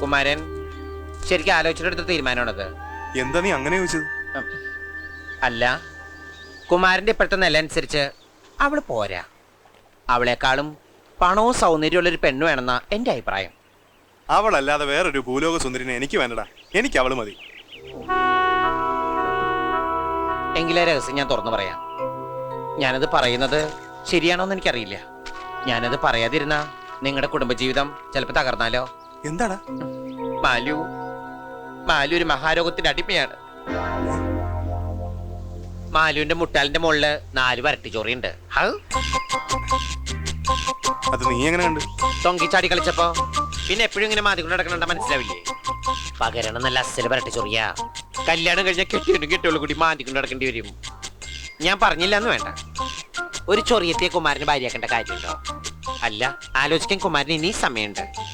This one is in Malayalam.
കുമാരൻ ശരിക്കും ആലോചിച്ചിട്ടെടുത്ത തീരുമാനമാണത്. എന്താ നീ അങ്ങനെ ചോദിച്ചത്? അല്ല കുമാരന്റെ ഇപ്പോഴത്തെ നില അനുസരിച്ച് അവൾ പോരാ. അവളെക്കാളും പണവും സൗന്ദര്യമുള്ളൊരു പെണ്ണ് വേണമെന്ന എന്റെ അഭിപ്രായം. അവളല്ലാതെ വേറൊരു ഭൂലോക സുന്ദരിനെ എനിക്ക് വേണ്ടടാ. എനിക്ക് അവൾ മതി. എങ്കിലേ രഹസ്യം ഞാൻ തുറന്നു പറയാം. ഞാനത് പറയുന്നത് ശരിയാണോന്ന് എനിക്കറിയില്ല. ഞാനത് പറയാതിരുന്ന നിങ്ങളുടെ കുടുംബജീവിതം ചിലപ്പോൾ തകർന്നാലോ? എന്താടാ? മാലു മാലു ഒരു മഹാരോഗത്തിന്റെ അടിമയാണ്. മാലുവിന്റെ മുട്ടാലിന്റെ മുകളിൽ നാല് വരട്ടി ചോറിയുണ്ട്. അത് നീ എങ്ങനെ കണ്ട്? തൊങ്കിച്ചാടി കളിച്ചപ്പോ പിന്നെ എപ്പോഴും ഇങ്ങനെ മാതികൊണ്ട് നടക്കണണ്ട മനസ്സിലാവില്ലേ? പകരണം നല്ല അസൽ വരട്ടി ചോറിയാ. കല്യാണം കഴിഞ്ഞ കെട്ടിയും കെട്ടിയോളൂ കൂടി മാതിക്കൊണ്ട് നടക്കേണ്ടി വരും. ഞാൻ പറഞ്ഞില്ല എന്ന് വേണ്ട. ഒരു ചൊറിയത്തെ കുമാരന് ഭാര്യയാക്കേണ്ട കാര്യമുണ്ടോ? അല്ല ആലോചിക്കാൻ കുമാരന് ഇനി സമയമുണ്ട്.